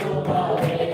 Jehovah.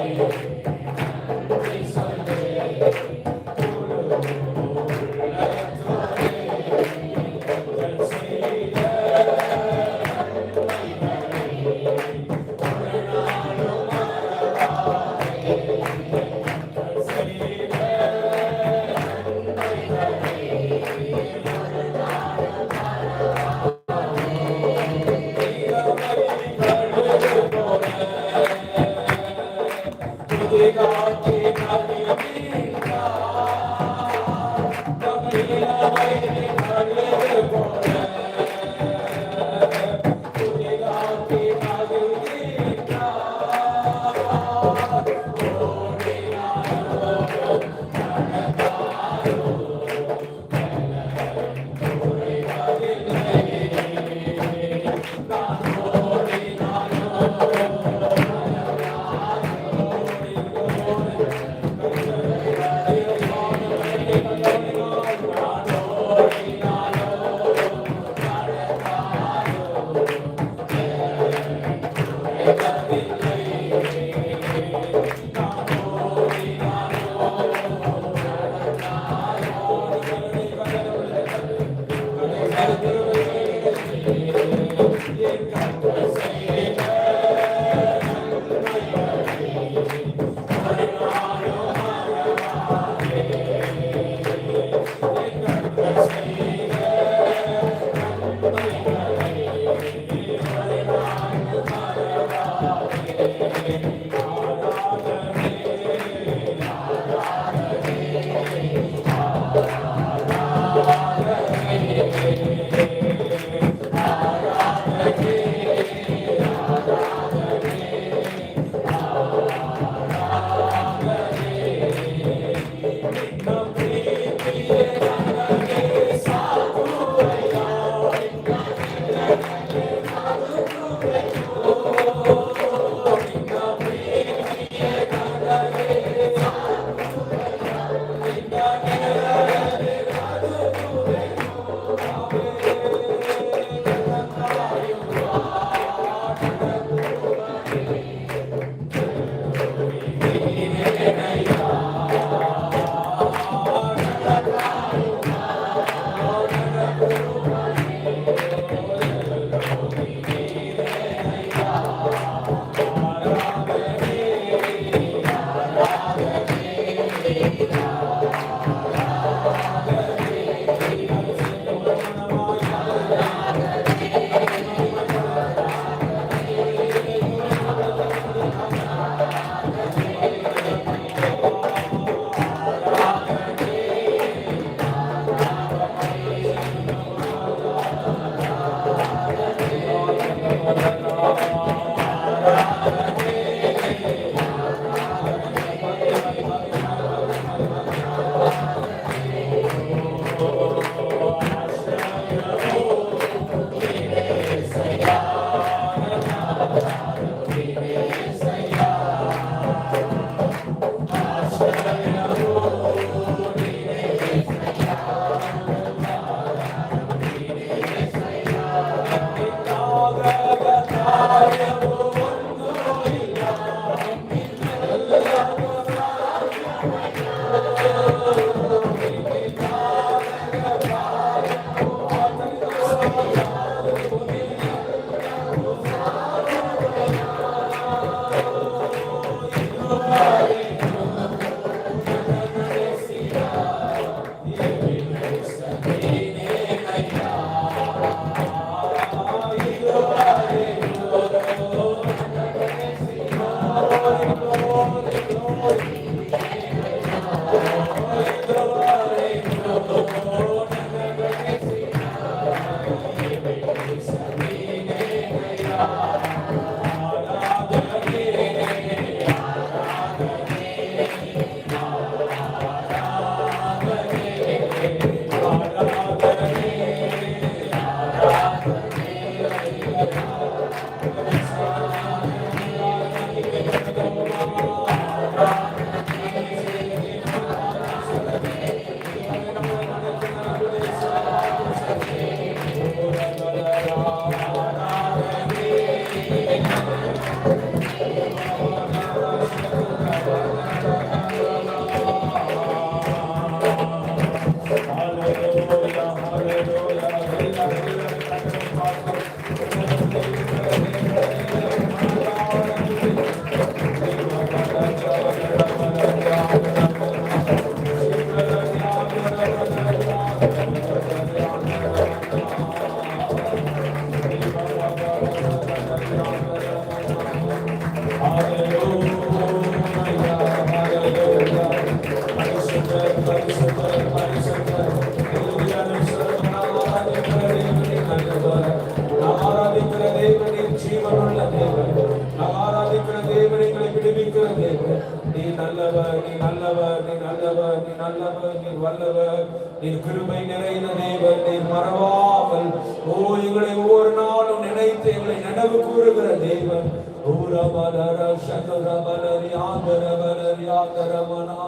நீர் கிருபை நிறைந்த தேவன் நீர் மறவாமல் ஓ எங்களை ஒவ்வொரு நாளும் நினைத்து எங்களை நினைவு கூறுகிற தேவன். ஊரபலர சதுரபலரி ஆந்தரபலரி ஆந்தரமனா.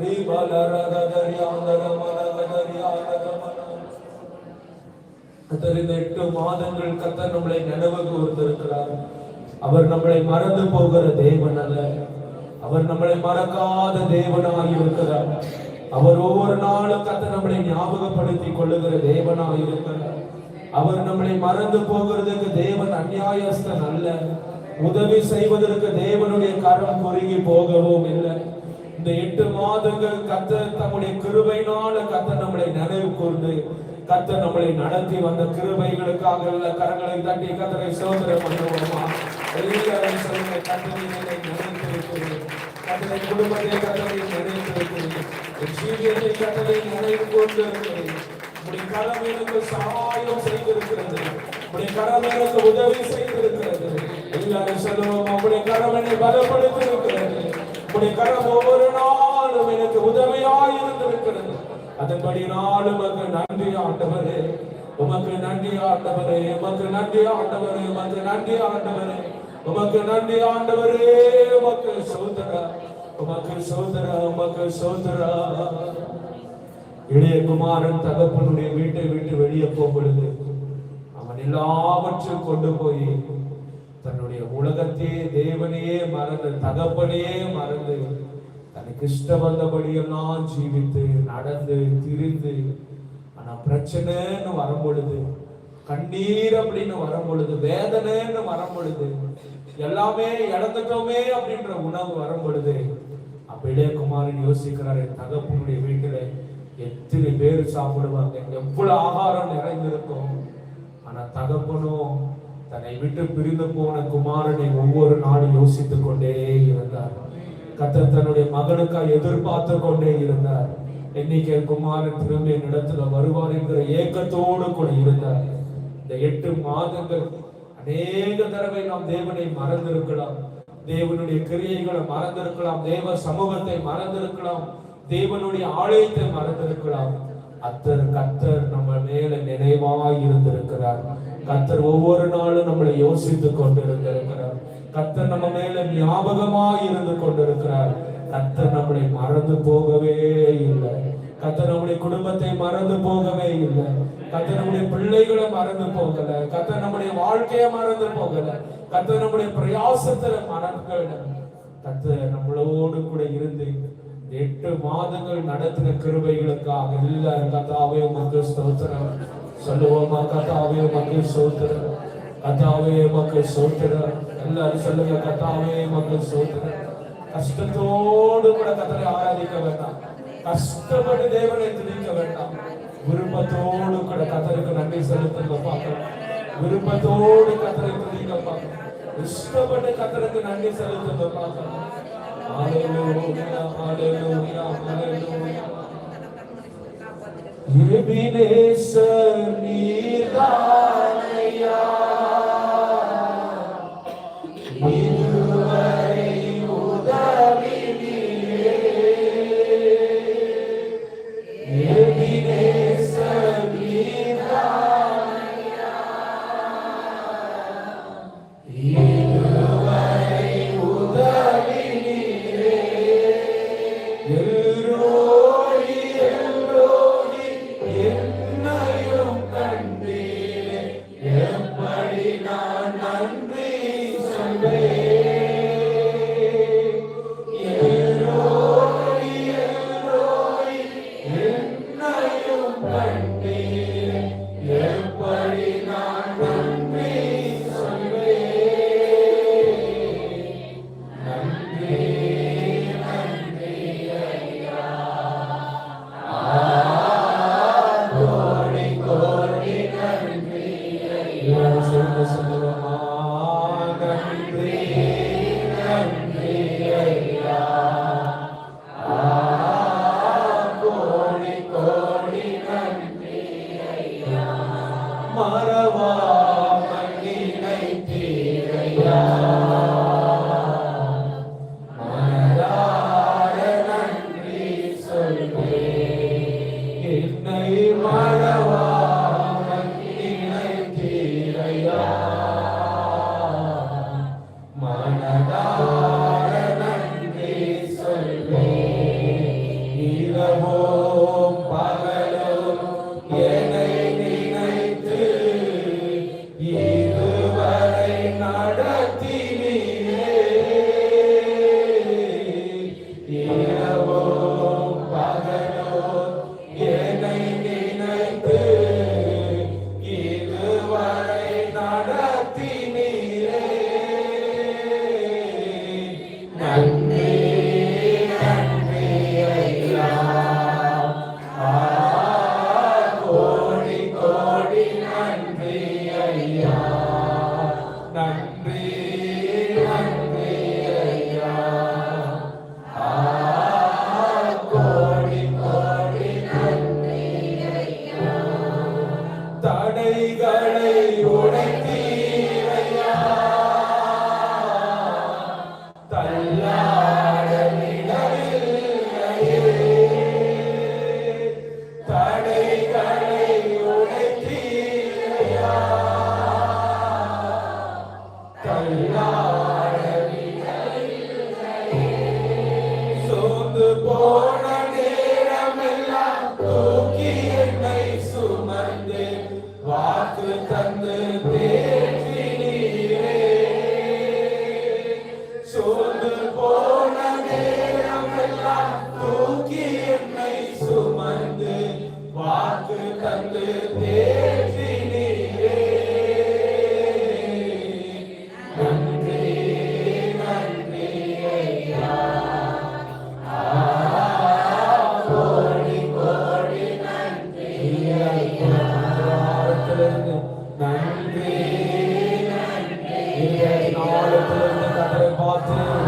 ரீபலரகதரி ஆந்தரமனகதரி ஆந்தரமனா. கத்தர் இந்த எட்டு மாதங்கள் கத்தர் நம்மளை நினைவு கூர்ந்திருக்கிறார். அவர் நம்மளை மறந்து போகிற தேவன் அல்ல. அவர் நம்மளை மறக்காத தேவனாகி இருக்கிறார். அவர் ஒவ்வொரு நாளும் கத்த நம்மளை ஞாபகப்படுத்தி கொள்ளுகிற தேவனா இருக்கிறார். அவர் நம்மளை மறந்து போகிறதுக்கு தேவன் அந்நியாயஸ்தன் அல்ல. உதவி செய்வதற்கு தேவனுடைய கரம் குறுகி போகவும் இல்லை. இந்த எட்டு மாதங்கள் கத்த தம்முடைய கிருபைனால கத்த நம்மளை நினைவு கூர்ந்து கத்த நம்மளை நடத்தி வந்த கிருபைகளுக்காக உள்ள கரங்களை தட்டி கத்தரை சோதனை பண்ணுவோமா? எல்லாரும் சொல்லுங்க குடும்பத்தை கத்தனை நினைத்திருக்கிறேன் வைக்கிறேன் என் ஜீவியத்தை கத்தரை நினைவு கொண்டு உடைய கரம் எனக்கு சகாயம் செய்திருக்கிறது உடைய கரம் எனக்கு உதவி செய்திருக்கிறது எல்லாரும் சொல்லுவோம் உடைய கரம் என்னை பலப்படுத்தி இருக்கிறது உடைய கரம் ஒவ்வொரு நாளும் எனக்கு உதவியாய் இருந்திருக்கிறது அதன்படி நாளும் உமக்கு நன்றி ஆண்டவரே உமக்கு நன்றி ஆண்டவரே உமக்கு நன்றி ஆண்டவரே உமக்கு நன்றி ஆண்டவரே உமக்கு நன்றி ஆண்டவரே உமக்கு சோதரா உமக்கு சோதரா உமக்கு சோதரா. இளைய குமாரன் தகப்பனுடைய வீட்டை விட்டு வெளியே போகும் பொழுது அவன் எல்லாவற்றையும் கொண்டு போய் தன்னுடைய உலகத்தையே தேவனையே மறந்து தகப்பனையே மறந்து தனக்கு இஷ்டம் வந்தபடியெல்லாம் ஜீவித்து நடந்து திரிந்து ஆனா பிரச்சனைன்னு வரும் பொழுது கண்ணீர் அப்படின்னு வரும் பொழுது வேதனைன்னு வரும் பொழுது எல்லாமே இழந்துட்டோமே அப்படின்ற உணவு வரும் பொழுது அப்போ இளையகுமாரன் யோசிக்கிறார் என் தகப்பனுடைய வீட்டில் எத்தனை பேர் சாப்பிடுவாங்க? எவ்வளவு ஆகாரம் நிறைந்திருக்கும்? ஆனா தகப்பனும் தன்னை விட்டு பிரிந்து போன குமாரனை ஒவ்வொரு நாளும் யோசித்துக் கொண்டே இருந்தார். கத்தர் தன்னுடைய மகனுக்காக எதிர்பார்த்து கொண்டே இருந்தார். என்னைக்கு குமாரன் திரும்பி இடத்துல வருவார் என்கிற ஏக்கத்தோடு கூட இருந்தார். இந்த எட்டு மாதங்கள் அநேக தடவை நாம் தேவனை மறந்திருக்கலாம். தேவனுடைய கிரியைகளை மறந்திருக்கலாம். தேவ சமூகத்தை மறந்திருக்கலாம். தேவனுடைய ஆலயத்தை மறந்திருக்கலாம். அத்தர் கத்தர் நம்ம மேல நினைவாய் இருந்திருக்கிறார். கத்தர் ஒவ்வொரு நாளும் நம்மளை யோசித்து கொண்டிருந்திருக்கிறார். கத்தர் நம்ம மேல ஞாபகமாய் இருந்து கொண்டிருக்கிறார். கத்தர் நம்மளை மறந்து போகவே இல்லை. கத்தர் நம்முடைய குடும்பத்தை மறந்து போகவே இல்லை. கத்தர் நம்முடைய பிள்ளைகளை மறந்து போகல. கத்தர் நம்முடைய வாழ்க்கையை மறந்து போகல. கத்த நம்முடைய பிரயாசத்துல மறக்கல கத்தர் நம்மளோடு கூட இருந்து எட்டு மாதங்கள் நடத்தின கிருபைகளுக்காக எல்லாரும் கத்தாவே உமக்கு ஸ்தோத்திரம். சொல்லுவோமா கத்தாவே உமக்கு ஸ்தோத்திரம். கத்தாவே உமக்கு ஸ்தோத்திரம். எல்லாரும் சொல்லுங்க கத்தாவே உமக்கு ஸ்தோத்திரம். கஷ்டத்தோடு கூட கத்தரை ஆராதிக்க வேண்டாம். கஷ்டப்பட்டு தேவனை திணிக்க வேண்டாம். விருப்பத்தோடு கூட கத்தருக்கு நன்றி செலுத்துங்க பார்க்கலாம். விருப்பத்தோடு கத்தரை துதிக்க பார்க்கணும் இஷ்டப்பட்டு கத்தருக்கு நன்றி செலுத்த பார்க்கணும் Hallelujah, தடைகளை உடைக்க Amen. நன்றி ஆழத்திலிருந்து பார்த்து